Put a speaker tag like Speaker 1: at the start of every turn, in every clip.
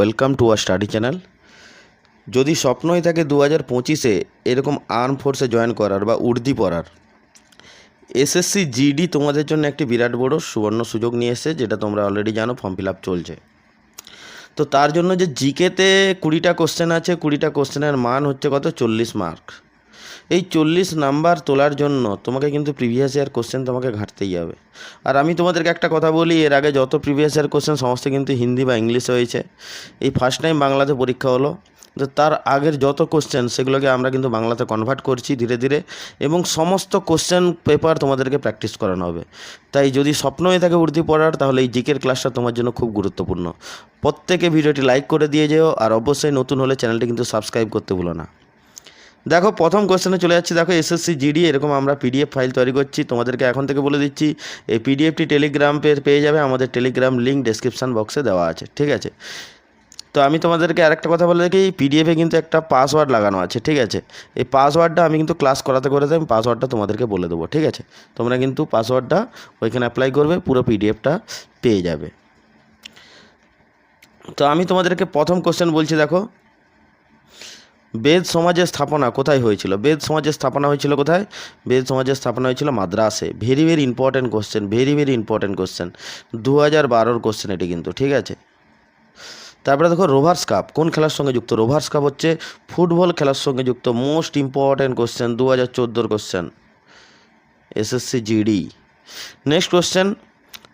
Speaker 1: Welcome to R study channel. যদি স্বপ্নই থাকে দু হাজার পঁচিশে এরকম আর্ম ফোর্সে জয়েন করার বা উর্দি পড়ার। এসএসসি জিডি তোমাদের জন্য একটি বিরাট বড় সুবর্ণ সুযোগ নিয়ে এসেছে, যেটা তোমরা অলরেডি জানো ফর্ম ফিল আপ চলছে। তো তার জন্য যে জিকেতে কুড়িটা কোশ্চেন আছে, কুড়িটা কোশ্চেনের মান হচ্ছে কত? চল্লিশ মার্ক এই চল্লিশ নাম্বার তোলার জন্য তোমাকে কিন্তু প্রিভিয়াস ইয়ার কোশ্চেন তোমাকে ঘাটতেই হবে। আর আমি তোমাদেরকে একটা কথা বলি, এর আগে যত প্রিভিয়াস ইয়ার কোশ্চেন সমস্ত কিন্তু হিন্দি বা ইংলিশে হয়েছে। এই ফার্স্ট টাইম বাংলাতে পরীক্ষা হলো, তো তার আগের যত কোশ্চেন সেগুলোকে আমরা কিন্তু বাংলাতে কনভার্ট করছি ধীরে ধীরে এবং সমস্ত কোশ্চেন পেপার তোমাদেরকে প্র্যাকটিস করানো হবে। তাই যদি স্বপ্ন হয়ে থাকে উর্দি পড়ার, তাহলে এই জিকের ক্লাসটা তোমার জন্য খুব গুরুত্বপূর্ণ। প্রত্যেকে ভিডিওটি লাইক করে দিয়ে যেও, আর অবশ্যই নতুন হলে চ্যানেলটি কিন্তু সাবস্ক্রাইব করতে ভুলো না। দেখো, প্রথম কোশ্চেনে চলে যাচ্ছি। দেখো এসএসসি জিডি এরকম আমরা পিডিএফ ফাইল তৈরি করছি। তোমাদেরকে এখন থেকে বলে দিচ্ছি, এই পিডিএফটি টেলিগ্রাম পেয়ে যাবে। আমাদের টেলিগ্রাম লিঙ্ক ডেসক্রিপশান বক্সে দেওয়া আছে, ঠিক আছে? তো আমি তোমাদেরকে আরেকটা কথা বলে দেখি পিডিএফে কিন্তু একটা পাসওয়ার্ড লাগানো আছে, ঠিক আছে? এই পাসওয়ার্ডটা আমি কিন্তু ক্লাস করাতে করাতে আমি পাসওয়ার্ডটা তোমাদেরকে বলে দেবো, ঠিক আছে? তোমরা কিন্তু পাসওয়ার্ডটা ওইখানে অ্যাপ্লাই করবে, পুরো পিডিএফটা পেয়ে যাবে। তো আমি তোমাদেরকে প্রথম কোশ্চেন বলছি, দেখো। বেদ সমাজের স্থাপনা কোথায় হয়েছিল? বেদ সমাজের স্থাপনা হয়েছিল কোথায়? বেদ সমাজের স্থাপনা হয়েছিল মাদ্রাসে। Very very important question very very important question দু হাজার বারোর কোশ্চেন এটি কিন্তু, ঠিক আছে? তারপরে দেখো রোভার্স কাপ কোন খেলার সঙ্গে যুক্ত? রোভার্স কাপ হচ্ছে ফুটবল খেলার সঙ্গে যুক্ত মোস্ট ইম্পর্ট্যান্ট কোশ্চেন দু হাজার চোদ্দোর question SSC GD next question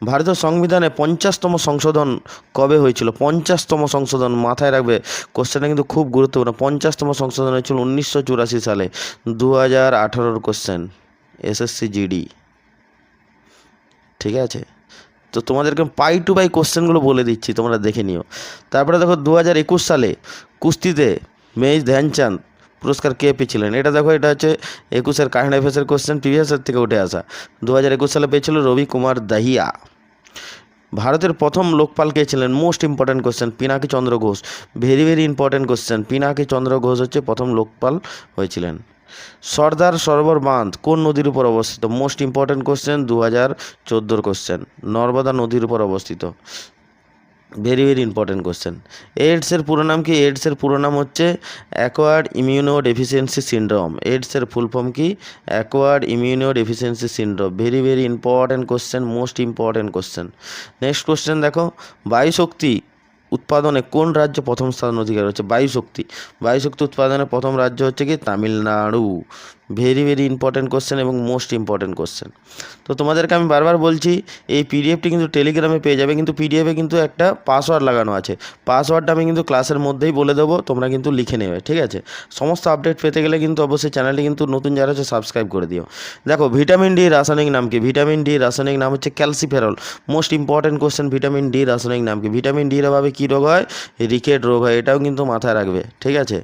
Speaker 1: ভারতীয় সংবিধানে পঞ্চাশতম সংশোধন কবে হয়েছিল? পঞ্চাশতম সংশোধন মাথায় রাখবে। কোশ্চেনটা কিন্তু খুব গুরুত্বপূর্ণ। পঞ্চাশতম সংশোধন হয়েছিল উনিশশো চুরাশি সালে। দু হাজার আঠারোর কোশ্চেন এসএসসি জিডি ঠিক আছে? তো তোমাদেরকে পাই টু পাই কোশ্চেনগুলো বলে দিচ্ছি, তোমরা দেখে নিও। তারপরে দেখো দু হাজার একুশ সালে কুস্তিতে মেজ ধ্যানচাঁদ পুরস্কার কে পেয়েছিলেন? এটা দেখো, এটা হচ্ছে একুশের কাহিনী এফেসের কোশ্চেন প্রিভিয়াসের থেকে উঠে আসা। দু হাজার একুশ সালে পেয়েছিল রবি কুমার দাহিয়া। ভারতের প্রথম লোকপাল কে ছিলেন? Most important question Pinaki Chandra Ghosh. Very very important question Pinaki Chandra Ghosh হচ্ছে প্রথম লোকপাল হয়েছিলেন। সর্দার সরোবর বাঁধ কোন নদীর উপর অবস্থিত? মোস্ট ইম্পর্ট্যান্ট কোশ্চেন দু হাজার চোদ্দোর কোশ্চেন নর্মদা নদীর উপর অবস্থিত। ভেরি ভেরি ইম্পর্টেন্ট কোশ্চেন এইডসের পুরো নাম কি? এইডসের পুরো নাম হচ্ছে অ্যাকোয়ার্ড ইমিউনো ডেফিসিয়েন্সি সিন্ড্রোম এইডসের ফুল ফর্ম কি? Acquired immuno deficiency syndrome very very important question most important question next question দেখো, বায়ুশক্তি উৎপাদনে কোন রাজ্য প্রথম স্থান অধিকার হচ্ছে বায়ুশক্তি। বায়ুশক্তি উৎপাদনে প্রথম রাজ্য হচ্ছে কি? Tamil Nadu. Very very important question এবং মোস্ট ইম্পর্ট্যান্ট কোশ্চেন তো তোমাদেরকে আমি বারবার বলছি, এই পিডিএফটি কিন্তু টেলিগ্রামে পেয়ে যাবে, কিন্তু পিডিএফে কিন্তু একটা পাসওয়ার্ড লাগানো আছে। পাসওয়ার্ডটা আমি কিন্তু ক্লাসের মধ্যেই বলে দেবো, তোমরা কিন্তু লিখে নেবে, ঠিক আছে? সমস্ত আপডেট পেতে গেলে কিন্তু অবশ্যই চ্যানেলটি কিন্তু নতুন যারা হচ্ছে সাবস্ক্রাইব করে দিও। দেখো ভিটামিন ডি রাসায়নিক নাম কি? ভিটামিন ডি রাসায়নিক নাম হচ্ছে calciferol most important question vitamin D রাসায়নিক নাম কি? ভিটামিন ডির অভাবে কী রোগ হয়? রিকেট রোগ হয়, এটাও কিন্তু মাথায় রাখবে, ঠিক আছে?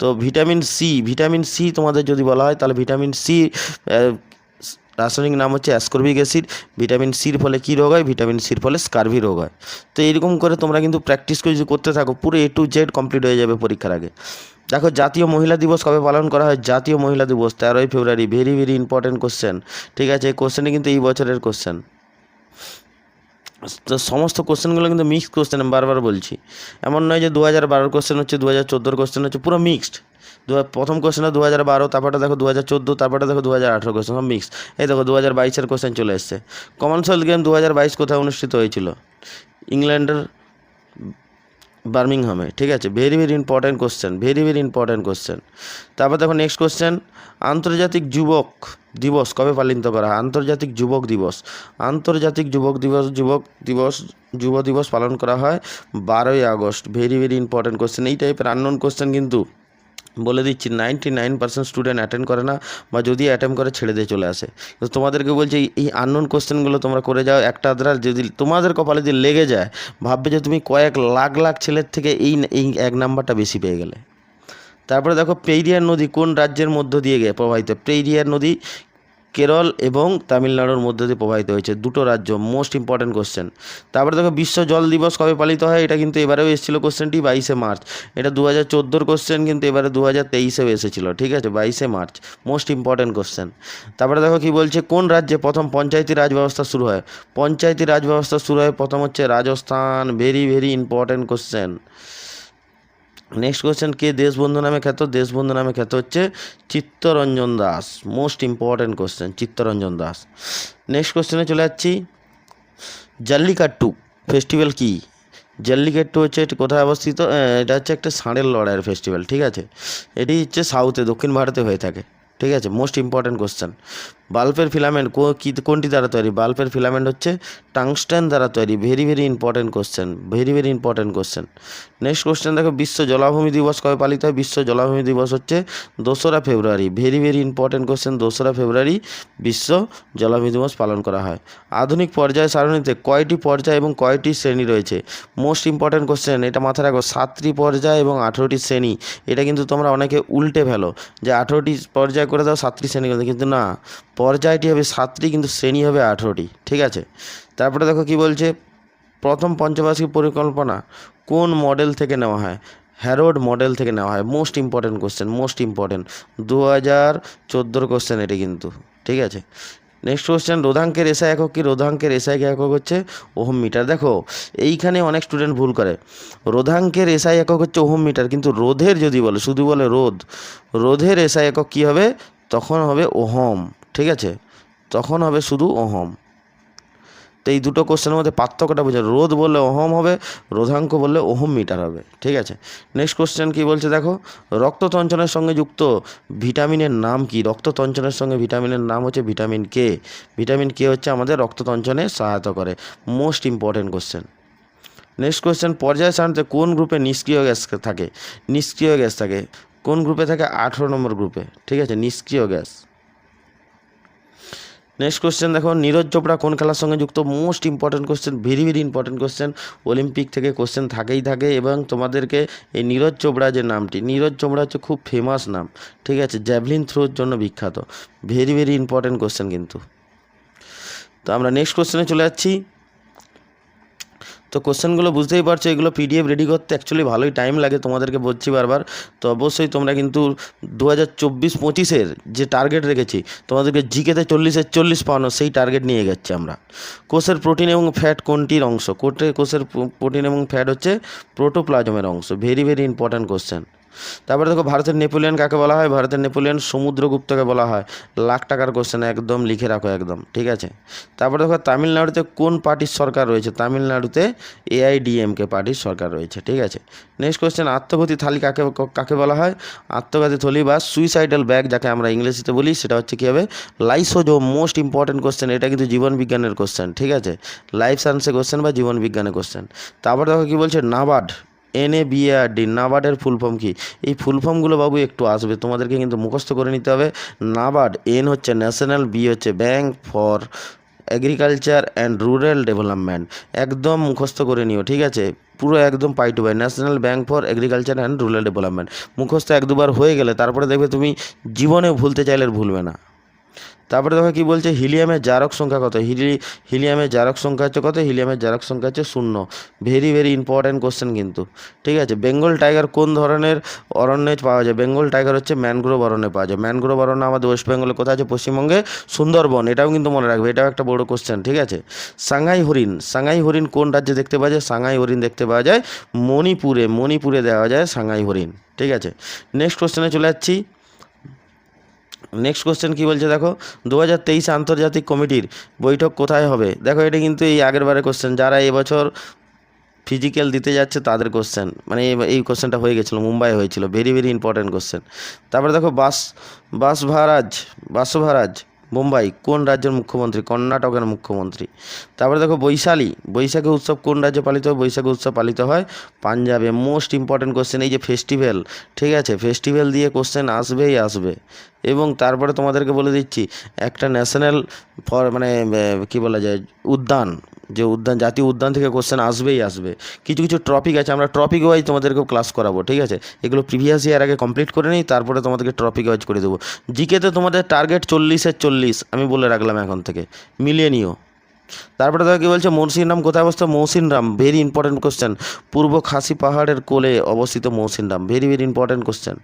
Speaker 1: তো ভিটামিন সি ভিটামিন সি তোমাদের যদি বলা হয়, তাহলে ভিটামিন সি রাসায়নিক নাম হচ্ছে অ্যাসকর্বিক অ্যাসিড ভিটামিন সির ফলে কী রোগ হয়? ভিটামিন সির ফলে স্কারভি রোগ হয়। তো এরকম করে তোমরা কিন্তু প্র্যাকটিস করে যদি করতে থাকো, পুরো এ টু জেড কমপ্লিট হয়ে যাবে পরীক্ষার আগে। দেখো, জাতীয় মহিলা দিবস কবে পালন করা হয়? জাতীয় মহিলা দিবস, তেরোই ফেব্রুয়ারি ভেরি ভেরি ইম্পর্টেন্ট কোশ্চেন ঠিক আছে? এই কোশ্চেনটি কিন্তু এই বছরের কোশ্চেন তো সমস্ত কোশ্চেনগুলো কিন্তু মিক্সড কোশ্চেন আমি বারবার বলছি। এমন নয় যে দু হাজার বারোর কোশ্চেন হচ্ছে দু হাজার চোদ্দোর কোশ্চেন হচ্ছে, পুরো মিক্সড দু প্রথম কোশ্চেনটা দু হাজার বারো, তারপরটা দেখো দু হাজার চোদ্দ, তারপরটা দেখো দু হাজার আঠেরো কোশ্চেন সব মিক্সড এই দেখো দু হাজার বাইশের কোশ্চেন চলে এসছে। কমনওয়েলথ গেম দু হাজার বাইশ কোথায় অনুষ্ঠিত হয়েছিল? ইংল্যান্ডের বার্মিংহামে, ঠিক আছে? Very very important question very very important question তারপর দেখো নেক্সট কোশ্চেন আন্তর্জাতিক যুবক দিবস কবে পালিত করা হয়? আন্তর্জাতিক যুবক দিবস, আন্তর্জাতিক যুবক দিবস যুবক দিবস, যুব দিবস পালন করা হয় বারোই August. Very very important question এই টাইপের আননোন কোশ্চেন কিন্তু বলে দিচ্ছি ninety nine percent student attend করে না বা যদি অ্যাটেম্প করে ছেড়ে দিয়ে চলে আসে। তো তোমাদেরকে বলছি, এই- আননোন কোশ্চেনগুলো তোমরা করে যাও, একটা আধরা যদি তোমাদের কপালে যদি লেগে যায়, ভাববে যে তুমি কয়েক লাখ লাখ ছেলের থেকে এই এই এক নাম্বারটা বেশি পেয়ে গেলে। তারপরে দেখো, পেরিয়ার নদী কোন রাজ্যের মধ্য দিয়ে গিয়ে প্রবাহিত? পেইরিয়ার নদী কেরল এবং তামিলনাড়ুর মধ্যে দিয়ে প্রবাহিত হয়েছে। দুটো রাজ্য মোস্ট ইম্পর্ট্যান্ট কোশ্চেন তারপরে দেখো, বিশ্ব জল দিবস কবে পালিত হয়? এটা কিন্তু এবারেও এসেছিল কোশ্চেনটি বাইশে মার্চ। এটা দু হাজার চোদ্দোর কোশ্চেন কিন্তু এবারে দু হাজার তেইশেও এসেছিল, ঠিক আছে? বাইশে মার্চ মোস্ট ইম্পর্ট্যান্ট কোশ্চেন তারপরে দেখো, কি বলছে? কোন রাজ্যে প্রথম পঞ্চায়েতি রাজ ব্যবস্থা শুরু হয়? পঞ্চায়েতি রাজ ব্যবস্থা শুরু হয় প্রথম হচ্ছে Rajasthan. Very very important question next question কে দেশবন্ধু নামে খ্যাত? দেশবন্ধু নামে খ্যাত হচ্ছে Chittaranjan Das. Most important question Chittaranjan Das. Next কোয়েশ্চেনে চলে যাচ্ছি। জাল্লিকাট্টু ফেস্টিভ্যাল কি? জাল্লিকাট্টু হচ্ছে এটি কোথায় অবস্থিত? এটা হচ্ছে একটা ষাঁড়ের লড়াইয়ের ফেস্টিভ্যাল ঠিক আছে? এটি হচ্ছে সাউথে দক্ষিণ ভারতে হয়ে থাকে, ঠিক আছে? মোস্ট ইম্পর্ট্যান্ট কোশ্চেন বাল্বের ফিলামেন্ট কী কোনটি দ্বারা তৈরি? বাল্বের ফিলামেন্ট হচ্ছে টাংস্টেন দ্বারা তৈরি। Very very important question very very important question next question দেখো, বিশ্ব জলাভূমি দিবস কবে পালিত হয়? বিশ্ব জলাভূমি দিবস হচ্ছে দোসরা ফেব্রুয়ারি। ভেরি ভেরি ইম্পর্টেন্ট কোশ্চেন দোসরা ফেব্রুয়ারি বিশ্ব জলাভূমি দিবস পালন করা হয়। আধুনিক পর্যায় সারণীতে কয়টি পর্যায় এবং কয়টি শ্রেণি রয়েছে? মোস্ট ইম্পর্টেন্ট কোশ্চেন এটা মাথায় রাখো, সাতটি পর্যায় এবং আঠেরোটি শ্রেণি। এটা কিন্তু তোমরা অনেকে উল্টে ফেলো যে আঠেরোটি পর্যায় করে দাও, সাতটি শ্রেণি কিন্তু না। পর্যায়টি হবে সাতটি কিন্তু শ্রেণি হবে আঠেরোটি, ঠিক আছে? তারপরে দেখো কি বলছে, প্রথম পঞ্চবার্ষিক পরিকল্পনা কোন মডেল থেকে নেওয়া হয়? হ্যারোড মডেল থেকে নেওয়া হয়। Most important question most important দু হাজার চোদ্দোর কোশ্চেন এটি কিন্তু, ঠিক আছে? নেক্সট কোশ্চেন রোধাঙ্কের এসআই একক কি? রোধাঙ্কের এসআই একক হচ্ছে ওহম মিটার। দেখো, এইখানে অনেক স্টুডেন্ট ভুল করে। রোধাঙ্কের এসআই একক হচ্ছে ওহম মিটার, কিন্তু রোধের যদি বলে, শুধু বলে রোধ, রোধের এসআই একক কী হবে? তখন হবে ওহম, ঠিক আছে? তখন হবে শুধু ওহম। তো এই দুটো কোশ্চেনের মধ্যে পার্থক্যটা বোঝা রোধ বললে ওহম হবে, রোধাঙ্ক বললে ওহম মিটার হবে, ঠিক আছে? নেক্সট কোশ্চেন কি বলছে দেখো? রক্ততঞ্চনের সঙ্গে যুক্ত ভিটামিনের নাম কি? রক্ততঞ্চনের সঙ্গে ভিটামিনের নাম হচ্ছে ভিটামিন কে ভিটামিন কে হচ্ছে আমাদের রক্ততঞ্চনে সহায়তা করে। Most important question next question পর্যায় সারণীতে কোন গ্রুপে নিষ্ক্রিয় গ্যাস থাকে? নিষ্ক্রিয় গ্যাস থাকে। কোন গ্রুপে থাকে? আঠেরো নম্বর গ্রুপে। ঠিক আছে, নিষ্ক্রিয় গ্যাস। নেক্সট কোশ্চেন দেখো, নীরজ চোপড়া কোন খেলার সঙ্গে যুক্ত? Most important question very very important question Olympic থেকে কোশ্চেন থাকেই থাকে এবং তোমাদেরকে এই নীরজ চোপড়া যে নামটি, নীরজ চোপড়া হচ্ছে খুব ফেমাস নাম। ঠিক আছে জ্যাভলিন থ্রোর জন্য বিখ্যাত। ভেরি ভেরি ইম্পর্টেন্ট কোশ্চেন কিন্তু। তো আমরা নেক্সট কোশ্চেনে চলে যাচ্ছি। তো কোশ্চেনগুলো বুঝতেই পারছ, এগুলো পিডিএফ রেডি করতে অ্যাকচুয়ালি ভালোই টাইম লাগে তোমাদেরকে বলছি বারবার। তো অবশ্যই তোমরা কিন্তু দু হাজার চব্বিশ পঁচিশের যে টার্গেট রেখেছি, তোমাদেরকে জিকেতে চল্লিশের চল্লিশ পাওয়ানো সেই টার্গেট নিয়ে গেছি আমরা। কোষের প্রোটিন এবং ফ্যাট কোনটির অংশ? কোটে কোষের প্রোটিন এবং ফ্যাট হচ্ছে প্রোটোপ্লাজমের অংশ। ভেরি ভেরি ইম্পর্ট্যান্ট কোশ্চেন তারপরে দেখো ভারতের নেপোলিয়ন কাকে বলা হয়? ভারতের নেপোলিয়ন সমুদ্রগুপ্তকে বলা হয়। লাখ টাকার কোশ্চেন একদম লিখে রাখো একদম, ঠিক আছে? তারপরে দেখো তামিলনাড়ুতে কোন পার্টির সরকার রয়েছে? তামিলনাড়ুতে এআইডিএমকে পার্টির সরকার রয়েছে, ঠিক আছে? নেক্সট কোশ্চেন আত্মঘাতী থালি কাকে কাকে বলা হয়? আত্মঘাতী থলি বা সুইসাইডাল ব্যাগ যাকে আমরা ইংরেজিতে বলি, সেটা হচ্ছে কী হবে? লাইসোজো মোস্ট ইম্পর্টেন্ট কোশ্চেন এটা কিন্তু জীবন বিজ্ঞানের কোশ্চেন ঠিক আছে? লাইফ সায়েন্সের কোশ্চেন বা জীবন বিজ্ঞানের কোশ্চেন তারপর দেখো কী বলছে? NABARD N A B A R D নাবার্ডের full form কি? এই ফুল ফর্মগুলো বাবু একটু আসবে, তোমাদেরকে কিন্তু মুখস্থ করে নিতে হবে। নাবার্ড, এন হচ্ছে ন্যাশনাল, বি হচ্ছে bank for agriculture and rural development. একদম মুখস্থ করে নিও, ঠিক আছে? পুরো একদম পাই টু পাই, national bank for agriculture and rural development. মুখস্থ এক দুবার হয়ে গেলে তারপরে দেখবে তুমি জীবনে ভুলতে চাইলে ভুলবে না। তারপরে দেখো কি বলছে, হিলিয়ামের জারক সংখ্যা কত? হিলি, হিলিয়ামের জারক সংখ্যা হচ্ছে কত? হিলিয়ামের জারক সংখ্যা হচ্ছে শূন্য। ভেরি ভেরি ইম্পর্ট্যান্ট কোশ্চেন কিন্তু। ঠিক আছে, বেঙ্গল টাইগার কোন ধরনের অরণ্যে পাওয়া যায়? বেঙ্গল টাইগার হচ্ছে ম্যানগ্রোভ অরণ্যে পাওয়া যায়। ম্যানগ্রোভ অরণ্য আমাদের ওয়েস্ট বেঙ্গলে কোথায় আছে? পশ্চিমবঙ্গে সুন্দরবন, এটাও কিন্তু মনে রাখবে, এটাও একটা বড় কোশ্চেন ঠিক আছে? সাংহাই হরিণ সাংহাই হরিণ কোন রাজ্যে দেখতে পাওয়া যায়? সাংহাই হরিণ দেখতে পাওয়া যায় মণিপুরে মণিপুরে দেওয়া যায় সাংহাই হরিণ, ঠিক আছে? নেক্সট কোশ্চেনে চলে যাচ্ছি। নেক্সট কোশ্চেন কী বলছে দেখো? দু হাজার তেইশে আন্তর্জাতিক কমিটির বৈঠক কোথায় হবে? দেখো, এটা কিন্তু এই আগের বারে কোশ্চেন যারা এবছর ফিজিক্যাল দিতে যাচ্ছে তাদের কোশ্চেন মানে এই- কোশ্চেনটা হয়ে গেছিল, মুম্বাই হয়েছিল। ভেরি ভেরি ইম্পর্ট্যান্ট কোশ্চেন তারপরে দেখো, বাস বাস বাসভারাজ বাসভারাজ মুম্বাই, কোন রাজ্যের মুখ্যমন্ত্রী? কর্ণাটকের মুখ্যমন্ত্রী। তারপরে দেখো বৈশালী। বৈশাখী উৎসব কোন রাজ্যে পালিত হয়? বৈশাখী উৎসব পালিত হয় পাঞ্জাবে। মোস্ট ইম্পর্টেন্ট কোশ্চেন এই যে ফেস্টিভ্যাল ঠিক আছে? ফেস্টিভ্যাল দিয়ে কোশ্চেন আসবেই আসবে। এবং তারপরে তোমাদেরকে বলে দিচ্ছি, একটা ন্যাশনাল ফর মানে কি বলা যায়? উদ্যান। যে উদ্যান, জাতীয় উদ্যান থেকে কোশ্চেন আসবেই আসবে। কিছু কিছু টপিক আছে, আমরা টপিক ওয়াইজ তোমাদেরকেও ক্লাস করাবো, ঠিক আছে? এগুলো প্রিভিয়াস ইয়ার আগে কমপ্লিট করে নিই, তারপরে তোমাদেরকে টপিক ওয়াইজ করে দেবো। জিকেতে তোমাদের টার্গেট চল্লিশের চল্লিশ, আমি বলে রাখলাম এখন থেকে। মিলিয়ে নিও। তারপরে দেখো কী বলছে মৌসিন রাম কোথায় অবস্থা মৌসিন রাম ভেরি ইম্পর্টেন্ট কোশ্চেন পূর্ব খাসি পাহাড়ের কোলে অবস্থিত Mawsynram very very important question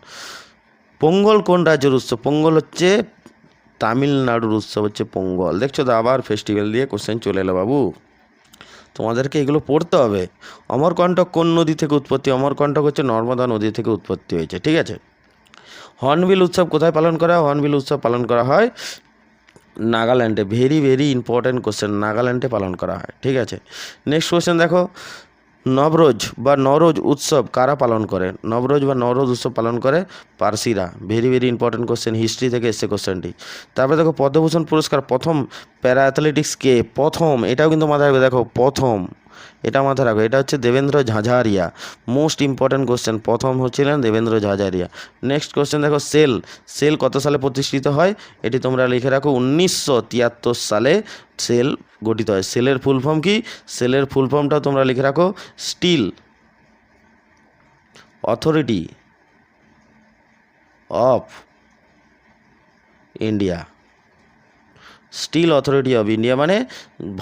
Speaker 1: Pongal কোন রাজ্যের উৎসব? পোঙ্গল হচ্ছে তামিলনাড়ুর উৎসব, হচ্ছে পোঙ্গল। দেখছ তো, আবার ফেস্টিভ্যাল দিয়ে কোশ্চেন চলে এলো বাবু। তোমাদেরকে এগুলো পড়তে হবে। অমরকণ্টক কোন নদী থেকে উৎপত্তি? অমরকণ্টক হচ্ছে নর্মদা নদী থেকে উৎপত্তি হয়েছে, ঠিক আছে? হর্নবিল উৎসব কোথায় পালন করা হয়? হর্নবিল উৎসব পালন করা হয় নাগাল্যান্ডে। ভেরি ভেরি ইম্পর্ট্যান্ট কোশ্চেন, নাগাল্যান্ডে পালন করা হয়, ঠিক আছে? নেক্সট কোশ্চেন দেখো। নবরোজ বা নরোজ উৎসব কারা পালন করে? নবরোজ বা নরোজ উৎসব পালন করে পার্সিরা। Very very important question history থেকে এসছে কোশ্চেনটি তারপরে দেখো পদ্মভূষণ পুরস্কার প্রথম প্যারা অ্যাথলেটিক্স কে প্রথম, এটাও কিন্তু মাথায় রাখবে, দেখো, প্রথম। এটা মাথায় রাখো, এটা হচ্ছে Devendra Jhajharia. Most important question প্রথম হচ্ছিলেন দেবেন্দ্র ঝাঝারিয়া। নেক্সট কোশ্চেন দেখো সেল সেল কত সালে প্রতিষ্ঠিত হয়? এটি তোমরা লিখে রাখো, উনিশশো তিয়াত্তর সালে সেল গঠিত হয়। সেলের ফুল ফর্ম কি? সেলের ফুল ফর্মটাও তোমরা লিখে রাখো steel authority of India steel authority of India মানে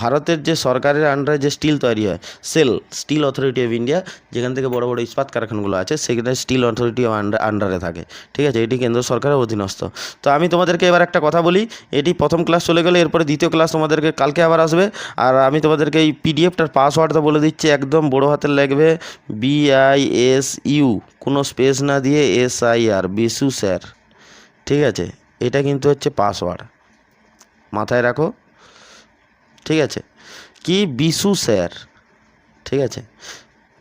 Speaker 1: ভারতের যে সরকারের আন্ডারে যে স্টিল তৈরি হয়, SAIL, steel authority of India, যেখান থেকে বড় বড় ইস্পাত কারখানাগুলো আছে, সেখানে স্টিল অথরিটি অফ আন্ডারে থাকে। ঠিক আছে? এটি কেন্দ্র সরকারের অধীনস্থ। তো আমি তোমাদেরকে এবার একটা কথা বলি, এটি প্রথম ক্লাস চলে গেলে, এরপরে দ্বিতীয় ক্লাস তোমাদেরকে কালকে আবার আসবে। আর আমি তোমাদেরকে এই পিডিএফটার পাসওয়ার্ডটা বলে দিচ্ছি, একদম বড় হাতের লাগবে বি আই এস ইউ কোনো স্পেস না দিয়ে S I R Bisu sir. ঠিক আছে? এটা কিন্তু হচ্ছে পাসওয়ার্ড মাথায় রাখো। ঠিক আছে? কি বিশু স্যার? ঠিক আছে?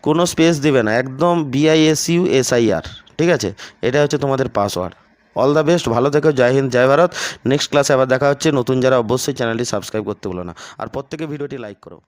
Speaker 1: কোনো স্পেস দেবে না, একদম বিআইএসইউ এসআইআর ঠিক আছে? এটা হচ্ছে তোমাদের পাসওয়ার্ড অল দ্য বেস্ট ভালো থেকো, জয় হিন্দ, জয় ভারত। নেক্সট ক্লাসে আবার দেখা হচ্ছে। নতুন যারা অবশ্যই চ্যানেলটি সাবস্ক্রাইব করতে ভুলো না। আর প্রত্যেকে ভিডিওটি লাইক করো।